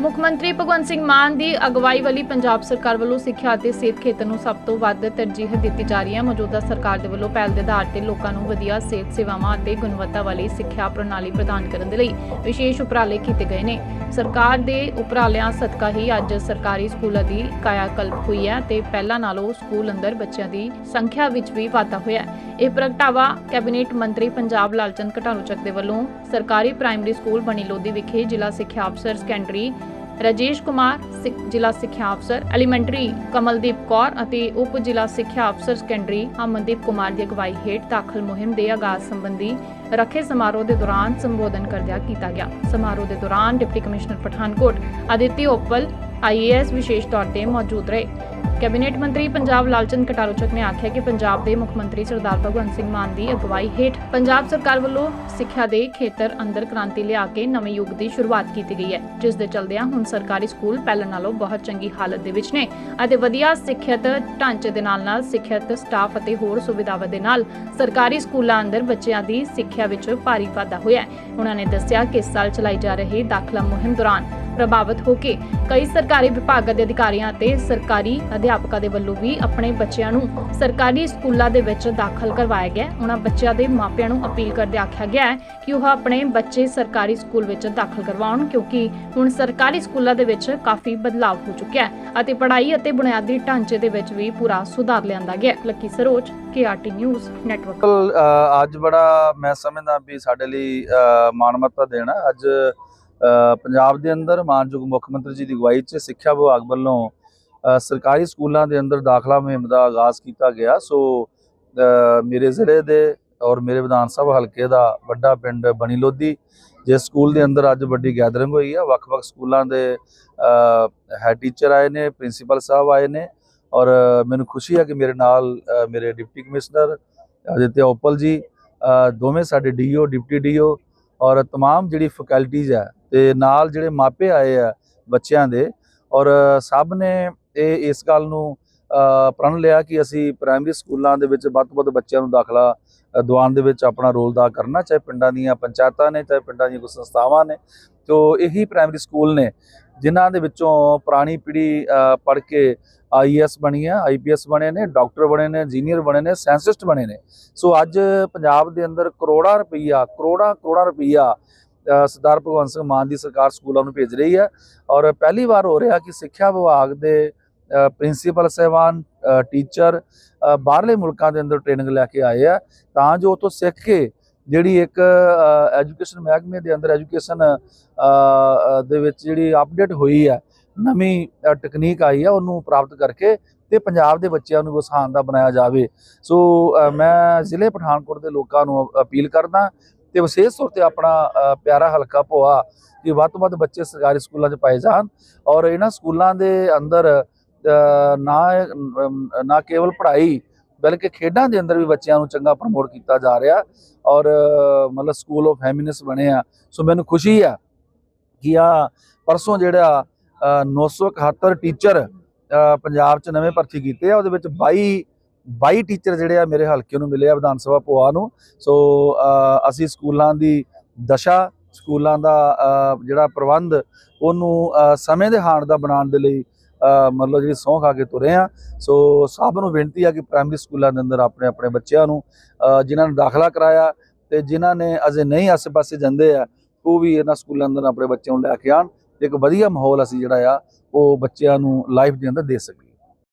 ਮੁੱਖ ਮੰਤਰੀ ਭਗਵੰਤ ਸਿੰਘ ਮਾਨ ਦੀ ਅਗਵਾਈ ਵਾਲੀ ਪੰਜਾਬ ਸਰਕਾਰ ਵੱਲੋਂ ਸਿੱਖਿਆ ਅਤੇ ਸਿਹਤ ਖੇਤਰ ਨੂੰ ਸਭ ਤੋਂ ਵੱਧ ਤਰਜੀਹ ਦਿੱਤੀ ਜਾ ਰਹੀ ਹੈ। ਮੌਜੂਦਾ ਸਰਕਾਰ ਦੇ ਵੱਲੋਂ ਪਹਿਲ ਦੇ ਆਧਾਰ ਤੇ ਲੋਕਾਂ ਨੂੰ ਵਧੀਆ ਸਿਹਤ ਸੇਵਾਵਾਂ ਅਤੇ ਗੁਣਵੱਤਾ ਵਾਲੀ ਸਿੱਖਿਆ ਪ੍ਰਣਾਲੀ ਪ੍ਰਦਾਨ ਕਰਨ ਦੇ ਲਈ ਵਿਸ਼ੇਸ਼ ਉਪਰਾਲੇ ਕੀਤੇ ਗਏ ਨੇ। ਸਰਕਾਰ ਦੇ ਉਪਰਾਲਿਆਂ ਸਦਕਾ ਹੀ ਅੱਜ ਸਰਕਾਰੀ ਸਕੂਲਾਂ ਦੀ ਕਾਇਆਕਲਪ ਹੋਈ ਹੈ ਤੇ ਪਹਿਲਾਂ ਨਾਲੋਂ ਸਕੂਲ ਅੰਦਰ ਬੱਚਿਆਂ ਦੀ ਸੰਖਿਆ ਵਿੱਚ ਵੀ ਵਾਧਾ ਹੋਇਆ ਹੈ। ਇਹ ਪ੍ਰਗਟਾਵਾ ਕੈਬਨਿਟ ਮੰਤਰੀ ਪੰਜਾਬ ਲਾਲਚੰਦ ਕਟਾਰੂ ਚੱਕ ਦੇ ਵੱਲੋਂ ਸਰਕਾਰੀ ਪ੍ਰਾਇਮਰੀ ਸਕੂਲ ਬਣੀ ਲੋਧੀ ਵਿਖੇ ਜ਼ਿਲ੍ਹਾ ਸਿੱਖਿਆ ਅਫਸਰ ਸੈਕੰਡਰੀ ਰਾਜੇਸ਼ ਕੁਮਾਰ ਜ਼ਿਲ੍ਹਾ ਸਿੱਖਿਆ ਅਫਸਰ, ਐਲੀਮੈਂਟਰੀ ਕਮਲਦੀਪ ਕੌਰ ਅਤੇ ਉਪ ਜ਼ਿਲ੍ਹਾ ਸਿੱਖਿਆ ਅਫਸਰ ਸੈਕੰਡਰੀ ਅਮਨਦੀਪ ਕੁਮਾਰ ਦੀ ਅਗਵਾਈ ਹੇਠ ਦਾਖਲ ਮੁਹਿੰਮ ਦੇ ਆਗਾਜ਼ ਸੰਬੰਧੀ ਰੱਖੇ ਸਮਾਰੋਹ ਦੇ ਦੌਰਾਨ ਸੰਬੋਧਨ ਕਰਦਿਆਂ ਕੀਤਾ ਗਿਆ। ਸਮਾਰੋਹ ਦੇ ਦੌਰਾਨ deputy commissioner Pathankot Aditi Uppal IAS ਵਿਸ਼ੇਸ਼ ਤੌਰ ਤੇ ਮੌਜੂਦ ਰਹੇ। ਕੈਬਨਿਟ ਮੰਤਰੀ ਪੰਜਾਬ ਲਾਲਚੰਦ ਕਟਾਰੋਚਕ ਨੇ ਆਖਿਆ ਕਿ ਪੰਜਾਬ ਦੇ ਮੁੱਖ ਮੰਤਰੀ ਸਰਦਾਰ ਭਗਵੰਤ ਸਿੰਘ ਮਾਨ ਦੀ ਅਗਵਾਈ ਹੇਠ ਪੰਜਾਬ ਸਰਕਾਰ ਵੱਲੋਂ ਸਿੱਖਿਆ ਦੇ ਖੇਤਰ ਅੰਦਰ ਕ੍ਰਾਂਤੀ ਲਿਆ ਕੇ ਨਵੇਂ ਯੁੱਗ ਦੀ ਸ਼ੁਰੂਆਤ ਕੀਤੀ ਗਈ ਹੈ, ਜਿਸ ਦੇ ਚਲਦਿਆਂ ਹੁਣ ਸਰਕਾਰੀ ਸਕੂਲ ਪਹਿਲਾਂ ਨਾਲੋਂ ਬਹੁਤ ਚੰਗੀ ਹਾਲਤ ਦੇ ਵਿੱਚ ਨੇ ਅਤੇ ਵਧੀਆ ਸਿੱਖਿਅਤ ਢਾਂਚੇ ਦੇ ਨਾਲ ਨਾਲ ਸਿੱਖਿਅਤ ਸਟਾਫ ਅਤੇ ਹੋਰ ਸੁਵਿਧਾਵਾਂ ਦੇ ਨਾਲ ਸਰਕਾਰੀ ਸਕੂਲਾਂ ਅੰਦਰ ਬੱਚਿਆਂ ਦੀ ਸਿੱਖਿਆ ਵਿੱਚ ਭਾਰੀ ਵਾਧਾ ਹੋਇਆ ਹੈ। ਉਹਨਾਂ ਨੇ ਦੱਸਿਆ ਕਿ ਇਸ ਸਾਲ ਚਲਾਈ ਜਾ ਰਹੀ ਦਾਖਲਾ ਮੁਹਿੰਮ ਦੌਰਾਨ ਪ੍ਰਭਾਵਿਤ ਹੋ ਕੇ ਕਈ ਸਰਕਾਰੀ ਵਿਭਾਗਾਂ ਦੇ ਅਧਿਕਾਰੀਆਂ ਅਤੇ ਸਰਕਾਰੀ ਅਧਿਆਪਕਾਂ ਦੇ ਵੱਲੋਂ ਵੀ ਆਪਣੇ ਬੱਚਿਆਂ ਨੂੰ ਸਰਕਾਰੀ ਸਕੂਲਾਂ ਦੇ ਵਿੱਚ ਦਾਖਲ ਕਰਵਾਇਆ ਗਿਆ ਉਹਨਾਂ ਬੱਚਿਆਂ ਦੇ ਮਾਪਿਆਂ ਨੂੰ ਅਪੀਲ ਕਰਦੇ ਆਖਿਆ ਗਿਆ ਹੈ ਕਿ ਉਹ ਆਪਣੇ ਬੱਚੇ ਸਰਕਾਰੀ ਸਕੂਲ ਵਿੱਚ ਦਾਖਲ ਕਰਵਾਉਣ ਕਿਉਂਕਿ ਹੁਣ ਸਰਕਾਰੀ ਸਕੂਲਾਂ ਦੇ ਵਿੱਚ ਕਾਫੀ ਬਦਲਾਅ ਹੋ ਚੁੱਕਿਆ ਹੈ ਅਤੇ ਪੜ੍ਹਾਈ ਅਤੇ ਬੁਨਿਆਦੀ ਢਾਂਚੇ ਦੇ ਵਿੱਚ ਵੀ ਪੂਰਾ ਸੁਧਾਰ ਲਿਆਂਦਾ ਗਿਆ Lucky Saroj KRT news network. ਅੱਜ ਬੜਾ ਮੈਂ ਸਮਝਦਾ ਵੀ ਸਾਡੇ ਲਈ ਅ, ਮਾਣਮੱਤਾ ਦੇਣਾ ਅੱਜ ਪੰਜਾਬ ਦੇ ਅੰਦਰ ਮਾਨਯੋਗ ਮੁੱਖ ਮੰਤਰੀ ਜੀ ਦੀ ਅਗਵਾਈ 'ਚ ਸਿੱਖਿਆ ਵਿਭਾਗ ਵੱਲੋਂ ਸਰਕਾਰੀ ਸਕੂਲਾਂ ਦੇ ਅੰਦਰ ਦਾਖਲਾ ਮੁਹਿੰਮ ਦਾ ਆਗਾਜ਼ ਕੀਤਾ ਗਿਆ। ਸੋ ਮੇਰੇ ਜ਼ਿਲ੍ਹੇ ਦੇ ਔਰ ਮੇਰੇ ਵਿਧਾਨ ਸਭਾ ਹਲਕੇ ਦਾ ਵੱਡਾ ਪਿੰਡ ਬਣੀ ਲੋਧੀ, ਜਿਸ ਸਕੂਲ ਦੇ ਅੰਦਰ ਅੱਜ ਵੱਡੀ ਗੈਦਰਿੰਗ ਹੋਈ ਹੈ ਵੱਖ-ਵੱਖ ਸਕੂਲਾਂ ਦੇ ਹੈਡ ਟੀਚਰ ਆਏ ਨੇ, ਪ੍ਰਿੰਸੀਪਲ ਸਾਹਿਬ ਆਏ ਨੇ ਔਰ ਮੈਨੂੰ ਖੁਸ਼ੀ ਹੈ ਕਿ ਮੇਰੇ ਨਾਲ ਮੇਰੇ ਡਿਪਟੀ ਕਮਿਸ਼ਨਰ ਆਦਿਤਿਆ ਓਪਲ ਜੀ ਦੋਵੇਂ ਸਾਡੇ ਡੀਓ, ਡਿਪਟੀ ਡੀਓ ਔਰ तमाम ਜਿਹੜੀ ਫੈਕਲਟੀਜ਼ ਹੈ ਤੇ ਨਾਲ ਜਿਹੜੇ ਮਾਪੇ ਆਏ ਆ ਬੱਚਿਆਂ ਦੇ ਔਰ ਸਭ ਨੇ ਇਹ ਇਸ ਗੱਲ ਨੂੰ ਅ, ਪ੍ਰਣ ਲਿਆ ਕਿ ਅਸੀਂ ਪ੍ਰਾਇਮਰੀ ਸਕੂਲਾਂ ਦੇ ਵਿੱਚ ਵੱਧ ਤੋਂ ਵੱਧ ਬੱਚਿਆਂ ਨੂੰ ਦਾਖਲਾ ਅ, ਦਿਵਾਉਣ ਦੇ ਵਿੱਚ ਆਪਣਾ ਰੋਲ ਦਾ ਕਰਨਾ ਚਾਹੇ ਪਿੰਡਾਂ ਦੀਆਂ ਪੰਚਾਇਤਾਂ ਨੇ ਚਾਹੇ ਪਿੰਡਾਂ ਦੀਆਂ ਕੋਈ ਸੰਸਥਾਵਾਂ ਨੇ ਤੋਂ ਇਹੀ ਪ੍ਰਾਇਮਰੀ ਸਕੂਲ ਨੇ, ਜਿਨ੍ਹਾਂ ਦੇ ਵਿੱਚੋਂ ਪੁਰਾਣੀ ਪੀੜ੍ਹੀ ਪੜ੍ਹ ਕੇ ਆਈਐਸ ਬਣੀ ਆ ਆਈਪੀਐਸ ਬਣੇ ਨੇ ਡਾਕਟਰ ਬਣੇ ਨੇ ਇੰਜੀਨੀਅਰ ਬਣੇ ਨੇ ਸਾਇੰਸਿਸਟ ਬਣੇ ਨੇ। ਸੋ ਅੱਜ ਪੰਜਾਬ ਦੇ ਅੰਦਰ ਕਰੋੜਾਂ ਰੁਪਈਆ, ਕਰੋੜਾਂ ਕਰੋੜਾਂ ਰੁਪਈਆ ਸਰਦਾਰ ਭਗਵੰਤ ਸਿੰਘ ਮਾਨ ਦੀ ਸਰਕਾਰ ਸਕੂਲਾਂ ਨੂੰ ਭੇਜ ਰਹੀ ਹੈ। ਔਰ ਪਹਿਲੀ ਵਾਰ ਹੋ ਰਿਹਾ ਕਿ ਸਿੱਖਿਆ ਵਿਭਾਗ ਦੇ ਪ੍ਰਿੰਸੀਪਲ ਸਹਿਬਾਨ ਟੀਚਰ ਬਾਹਰਲੇ ਮੁਲਕਾਂ ਦੇ ਅੰਦਰ ਟ੍ਰੇਨਿੰਗ ਲੈ ਕੇ ਆਏ ਆ। ਤਾਂ ਜੋ ਉਤੋਂ ਸਿੱਖ ਕੇ ਜਿਹੜੀ ਇੱਕ ਐਜੂਕੇਸ਼ਨ ਮਹਿਕਮੇ ਦੇ ਅੰਦਰ ਐਜੂਕੇਸ਼ਨ ਦੇ ਵਿੱਚ ਜਿਹੜੀ ਅਪਡੇਟ ਹੋਈ ਹੈ ਨਵੀਂ ਅ, ਤਕਨੀਕ ਆਈ ਹੈ ਉਹਨੂੰ ਪ੍ਰਾਪਤ ਕਰਕੇ ਤੇ ਪੰਜਾਬ ਦੇ ਬੱਚਿਆਂ ਨੂੰ ਵਸਾਉਣ ਦਾ ਬਣਾਇਆ ਜਾਵੇ। ਸੋ ਮੈਂ ਜ਼ਿਲ੍ਹੇ ਪਠਾਨਕੋਟ ਦੇ ਲੋਕਾਂ ਨੂੰ ਅਪੀਲ ਕਰਦਾ ਤੇ ਵਿਸ਼ੇਸ਼ ਤੌਰ ਤੇ ਆਪਣਾ ਪਿਆਰਾ ਹਲਕਾ ਭੋਆ ਕਿ ਵੱਧ ਤੋਂ ਵੱਧ ਬੱਚੇ ਸਰਕਾਰੀ ਸਕੂਲਾਂ 'ਚ ਪਾਏ ਜਾਣ ਔਰ ਇਹਨਾਂ ਸਕੂਲਾਂ ਦੇ ਅੰਦਰ ਨਾ ਨਾ ਕੇਵਲ ਪੜ੍ਹਾਈ ਬਲਕਿ ਖੇਡਾਂ ਦੇ ਅੰਦਰ ਵੀ ਬੱਚਿਆਂ ਨੂੰ ਚੰਗਾ ਪ੍ਰਮੋਟ ਕੀਤਾ ਜਾ ਰਿਹਾ ਔਰ ਮਤਲਬ ਸਕੂਲ ਆਫ ਹੈਮਿਨੈਸ ਬਣੇ ਆ। ਸੋ ਮੈਨੂੰ ਖੁਸ਼ੀ ਆ ਕਿ ਆ ਪਰਸੋਂ ਜਿਹੜਾ ਅ, 971 ਟੀਚਰ ਪੰਜਾਬ 'ਚ ਨਵੇਂ ਭਰਤੀ ਕੀਤੇ ਆ ਉਹਦੇ ਵਿੱਚ 22 22 ਟੀਚਰ ਜਿਹੜੇ ਆ ਮੇਰੇ ਹਲਕੇ ਨੂੰ ਮਿਲੇ ਆ ਵਿਧਾਨ ਸਭਾ ਭੋਆ ਨੂੰ। ਸੋ ਅਸੀਂ ਸਕੂਲਾਂ ਦੀ ਦਸ਼ਾ ਸਕੂਲਾਂ ਦਾ ਜਿਹੜਾ ਪ੍ਰਬੰਧ ਉਹਨੂੰ ਸਮੇਂ ਦੇ ਹਾਣ ਦਾ ਬਣਾਉਣ ਦੇ ਲਈ ਮਤਲਬ ਜਿਹੜੀ ਸਹੁੰ ਖਾ ਕੇ ਤੁਰੇ ਆ। ਸੋ ਸਭ ਨੂੰ ਬੇਨਤੀ ਆ ਕਿ ਪ੍ਰਾਇਮਰੀ ਸਕੂਲਾਂ ਦੇ ਅੰਦਰ ਆਪਣੇ ਆਪਣੇ ਬੱਚਿਆਂ ਨੂੰ ਜਿਨ੍ਹਾਂ ਨੇ ਦਾਖਲਾ ਕਰਾਇਆ ਤੇ ਜਿਨ੍ਹਾਂ ਨੇ ਅਜੇ ਨਹੀਂ ਆਸੇ-ਪਾਸੇ ਜਾਂਦੇ ਆ, ਉਹ ਵੀ ਇਹਨਾਂ ਸਕੂਲਾਂ ਅੰਦਰ ਆਪਣੇ ਬੱਚਿਆਂ ਨੂੰ ਲੈ ਕੇ ਆਣ ਤੇ ਇੱਕ ਵਧੀਆ ਮਾਹੌਲ ਅਸੀਂ ਜਿਹੜਾ ਆ, ਉਹ ਬੱਚਿਆਂ ਨੂੰ ਲਾਈਫ ਦੇ ਅੰਦਰ ਦੇ ਸਕੀਏ।